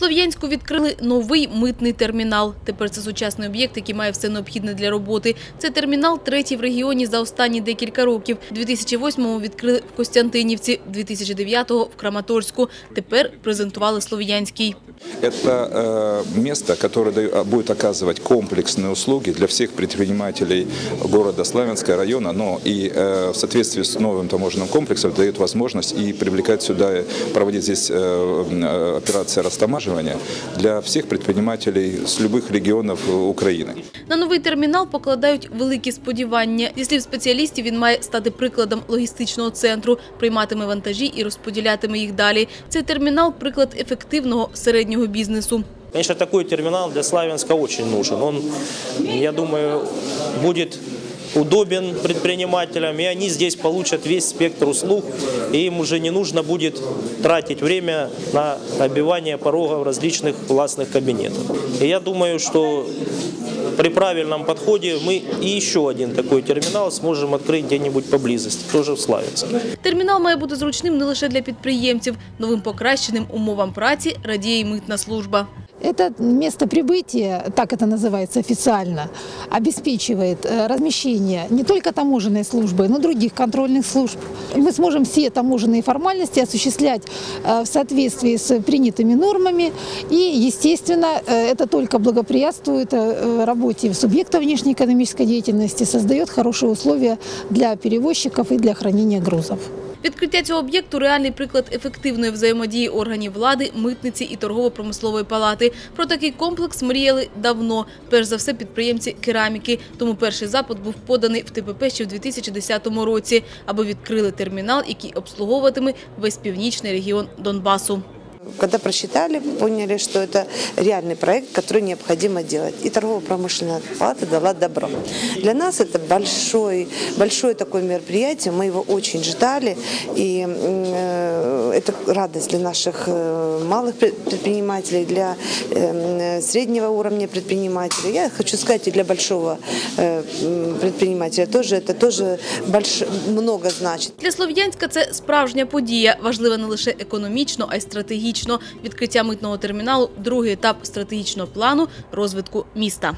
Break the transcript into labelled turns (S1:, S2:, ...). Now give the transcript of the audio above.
S1: Слов'янську відкрили новий митний термінал. Тепер це сучасний об'єкт, який має все необхідне для роботи. Це термінал третій в регіоні за останні декілька років. 2008-му відкрили в Костянтинівці, 2009-го – в Краматорську. Тепер презентували Слов'янський.
S2: Это э, место, которое даю- будет оказывать комплексные услуги для всех предпринимателей города Славянска района, но и э, в соответствии с новым таможенным комплексом дает возможность и привлекать сюда, и проводить здесь э, э, операция растамаживания для всех предпринимателей с любых регионов э, Украины.
S1: На новий термінал покладають великі сподівання. Зі слів спеціалістів, він має стати прикладом логістичного центру, прийматиме вантажі і розподілятиме їх далі. Цей термінал – приклад ефективного середнього бізнесу.
S3: Конечно, такой терминал для Славянска очень нужен. Он, я думаю, будет удобен предпринимателям, и они здесь получат весь спектр услуг, и им уже не нужно будет тратить время на обивание порогов различных властных кабинетов. И я думаю, что при правильном подходе мы и еще один такой терминал сможем открыть где-нибудь поблизости, тоже в Славянске.
S1: Термінал має бути зручним не лише для підприємців. Новим покращеним умовам праці радіє й митна служба.
S4: Это место прибытия, так это называется официально, обеспечивает э, размещение не только таможенной службы, но и других контрольных служб. Мы сможем все таможенные формальности осуществлять э, в соответствии с принятыми нормами. И, естественно, э, это только благоприятствует работе субъекта внешнеэкономической деятельности, создает хорошие условия для перевозчиков и для хранения грузов.
S1: Відкриття цього об'єкту – реальний приклад ефективної взаємодії органів влади, митниці і торгово-промислової палати. Про такий комплекс мріяли давно. Перш за все підприємці кераміки. Тому перший запит був поданий в ТПП ще в 2010 році, аби відкрили термінал, який обслуговуватиме весь північний регіон Донбасу
S5: Когда просчитали, поняли, что это реальный проект, который необходимо делать. И торгово-промышленная палата дала добро. Для нас это большой, большое такое мероприятие, мы его очень ждали. И э, это радость для наших э, малых пред- предпринимателей, для э, среднего уровня предпринимателей. Я хочу сказать, и для большого э, м, предпринимателя тоже это тоже больш... много значит.
S1: Для Слов'янська це справжня подія, важлива не лише економічно, а й стратегічно. Відкриття митного терміналу – другий етап стратегічного плану розвитку міста.